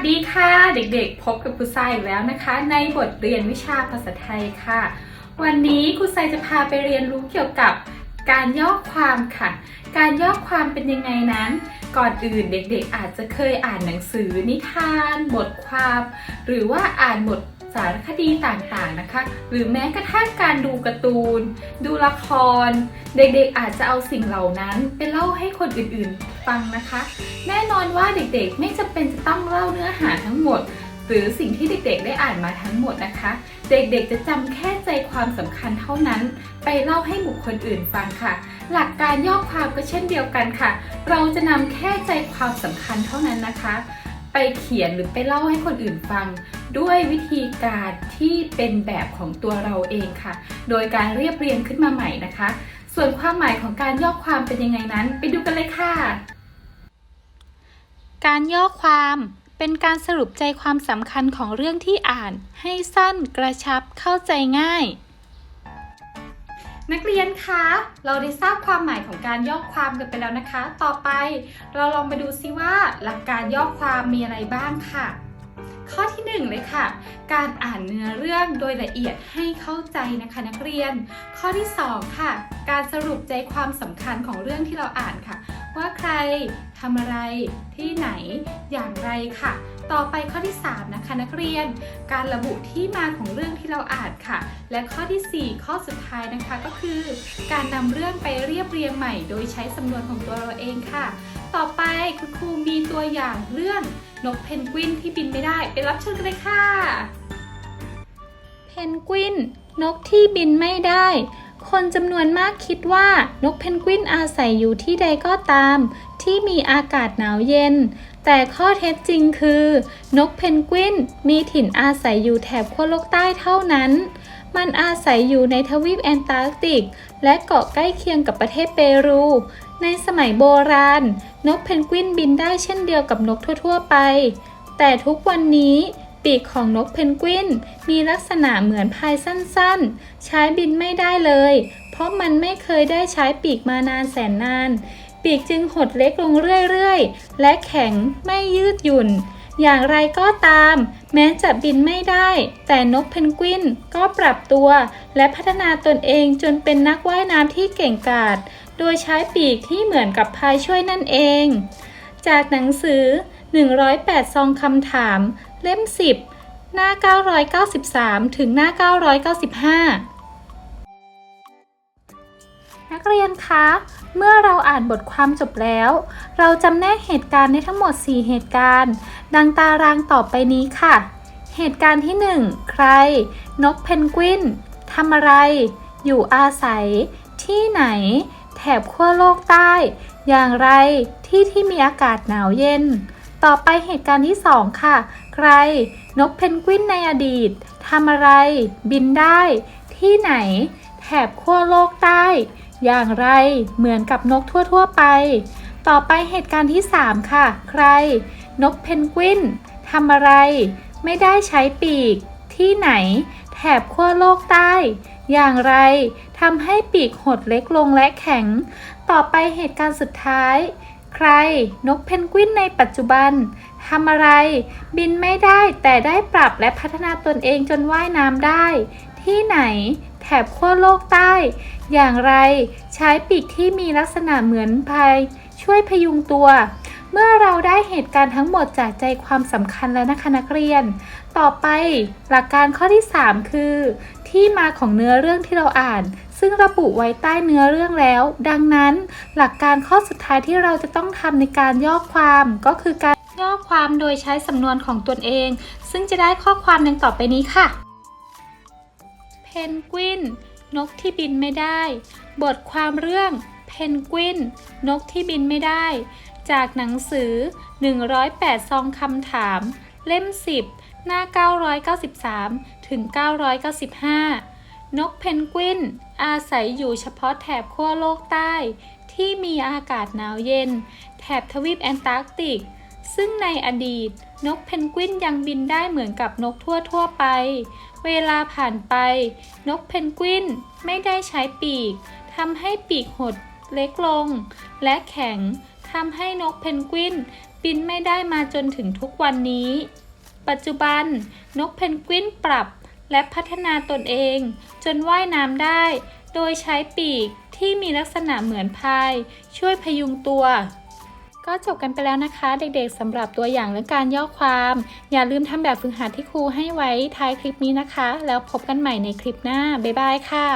สวัสดีค่ะเด็กๆ พบกับครูทรายอีกแล้วนะคะ ในบทเรียนวิชาภาษาไทยค่ะ วันนี้ครูทรายจะพาไปเรียนรู้เกี่ยวกับการย่อความค่ะ การย่อความเป็นยังไงนั้น ก่อนอื่นเด็กๆ อาจจะเคยอ่านหนังสือนิทาน บทความ หรือว่าอ่านบทารคดีต่างๆนะคะ หรือแม้กระทั่งการดูการ์ตูน ดูละคร เด็กๆอาจจะเอาสิ่งเหล่านั้นไปเล่าให้คนอื่นๆฟังนะคะ แน่นอนว่าเด็กๆไม่จำเป็นจะต้องเล่าเนื้อหาทั้งหมด หรือสิ่งที่เด็กๆได้อ่านมาทั้งหมดนะคะ เด็กๆจะจำแค่ใจความสำคัญเท่านั้น ไปเล่าให้บุคคลอื่นฟังค่ะ หลักการย่อความก็เช่นเดียวกันค่ะ เราจะนำแค่ใจความสำคัญเท่านั้นนะคะ ไปเขียนหรือไปเล่าให้คนอื่นฟัง ด้วยวิธีการที่เป็นแบบของตัวเราเองค่ะ โดยการเรียบเรียงขึ้นมาใหม่นะคะ ส่วนความหมายของการย่อความเป็นยังไงนั้น ไปดูกันเลยค่ะ การย่อความเป็นการสรุปใจความสำคัญของเรื่องที่อ่าน ให้สั้นกระชับเข้าใจง่าย นักเรียนคะ เราได้ทราบความหมายของการย่อความกันไปแล้วนะคะ ต่อไป เราลองมาดูซิว่าหลักการย่อความมีอะไรบ้างค่ะ ข้อที่หนึ่งเลยค่ะ การอ่านเนื้อเรื่องโดยละเอียดให้เข้าใจนะคะนักเรียน ข้อที่สองค่ะ การสรุปใจความสำคัญของเรื่องที่เราอ่านค่ะ ว่าใครทำอะไรที่ไหนอย่างไรค่ะ ต่อไปข้อที่ 3 นะคะนักเรียน การระบุที่มาของเรื่องที่เราอ่านค่ะ และข้อทีสี่4 ข้อสุดท้ายนะคะก็คือ การนำเรื่องไปเรียบเรียงใหม่ โดยใช้สำนวนของตัวเราเองค่ะ ต่อไปคุณครูมีตัวอย่างเรื่องนกเพนกวินที่บินไม่ได้ไปรับชมกันเลยค่ะ เพนกวิน นกที่บินไม่ได้ คนจำนวนมากคิดว่านกเพนกวินอาศัยอยู่ที่ใดก็ตาม ที่มีอากาศหนาวเย็น แต่ข้อเท็จจริงคือ นกเพนกวินมีถิ่นอาศัยอยู่แถบขั้วโลกใต้เท่านั้น มันอาศัยอยู่ในทวีปแอนตาร์กติก และเกาะใกล้เคียงกับประเทศเปรู ในสมัยโบราณ นกเพนกวินบินได้เช่นเดียวกับนกทั่วๆไป แต่ทุกวันนี้ปีกของนกเพนกวินมีลักษณะเหมือนพายสั้นๆ ใช้บินไม่ได้เลย เพราะมันไม่เคยได้ใช้ปีกมานานแสนนาน ปีกจึงหดเล็กลงเรื่อยๆ และแข็งไม่ยืดหยุ่น อย่างไรก็ตาม แม้จะบินไม่ได้ แต่นกเพนกวินก็ปรับตัว และพัฒนาตนเองจนเป็นนักว่ายน้ำที่เก่งกาจ โดยใช้ปีกที่เหมือนกับพายช่วยนั่นเอง จากหนังสือ 108 ซองคำถาม เล่ม 10 หน้า 993 ถึงหน้า 995นักเรียนคะ เมื่อเราอ่านบทความจบแล้ว เราจำแนกเหตุการณ์ได้ทั้งหมด 4 เหตุการณ์ ดังตารางต่อไปนี้ค่ะ เหตุการณ์ที่ 1 ใคร นกเพนกวินทำอะไร อยู่อาศัย ที่ไหน แถบขั้วโลกใต้ อย่างไรที่ที่มีอากาศหนาวเย็น ต่อไปเหตุการณ์ที่ 2 ค่ะ ใคร นกเพนกวินในอดีตทำอะไร บินได้ ที่ไหน แถบขั้วโลกใต้ อย่างไรเหมือนกับนกทั่วๆไป ต่อไปเหตุการณ์ที่ 3 ค่ะ ใคร นกเพนกวินทำอะไร ไม่ได้ใช้ปีก ที่ไหน แถบขั้วโลกใต้ อย่างไร ทำให้ปีกหดเล็กลงและแข็ง ต่อไปเหตุการณ์สุดท้าย ใคร นกเพนกวินในปัจจุบันทำอะไร บินไม่ได้แต่ได้ปรับและพัฒนาตนเองจนว่ายน้ำได้ ที่ไหน แถบขั้วโลกใต้ อย่างไร ใช้ปีกที่มีลักษณะเหมือนพายช่วยพยุงตัว เมื่อเราได้เหตุการณ์ทั้งหมดจากใจความสำคัญแล้วนะคะนักเรียน ต่อไปหลักการข้อที่ 3 คือ ที่มาของเนื้อเรื่องที่เราอ่าน ซึ่งระบุไว้ใต้เนื้อเรื่องแล้ว ดังนั้นหลักการข้อสุดท้ายที่เราจะต้องทำในการย่อความก็คือการย่อความโดยใช้สำนวนของตนเอง ซึ่งจะได้ข้อความดังต่อไปนี้ค่ะ เพนกวิน นกที่บินไม่ได้ บทความเรื่องเพนกวิน นกที่บินไม่ได้ จากหนังสือ 108 ซองคำถาม เล่ม 10 หน้า 993 ถึง 995 นกเพนกวิน อาศัยอยู่เฉพาะแถบขั้วโลกใต้ ที่มีอากาศหนาวเย็น แถบทวีปแอนตาร์กติก ซึ่งในอดีต นกเพนกวินยังบินได้เหมือนกับนกทั่วๆไป เวลาผ่านไป นกเพนกวินไม่ได้ใช้ปีกทำให้ปีกหดเล็กลง และแข็ง ทำให้นกเพนกวินบินไม่ได้มาจนถึงทุกวันนี้ ปัจจุบันนกเพนกวินปรับและพัฒนาตนเอง จนว่ายน้ำได้ โดยใช้ปีกที่มีลักษณะเหมือนพาย ช่วยพยุงตัว ก็จบกันไปแล้วนะคะ เด็กๆสำหรับตัวอย่างเรื่องการย่อความ อย่าลืมทำแบบฝึกหัดที่ครูให้ไว้ท้ายคลิปนี้นะคะ แล้วพบกันใหม่ในคลิปหน้า บ๊ายบายค่ะ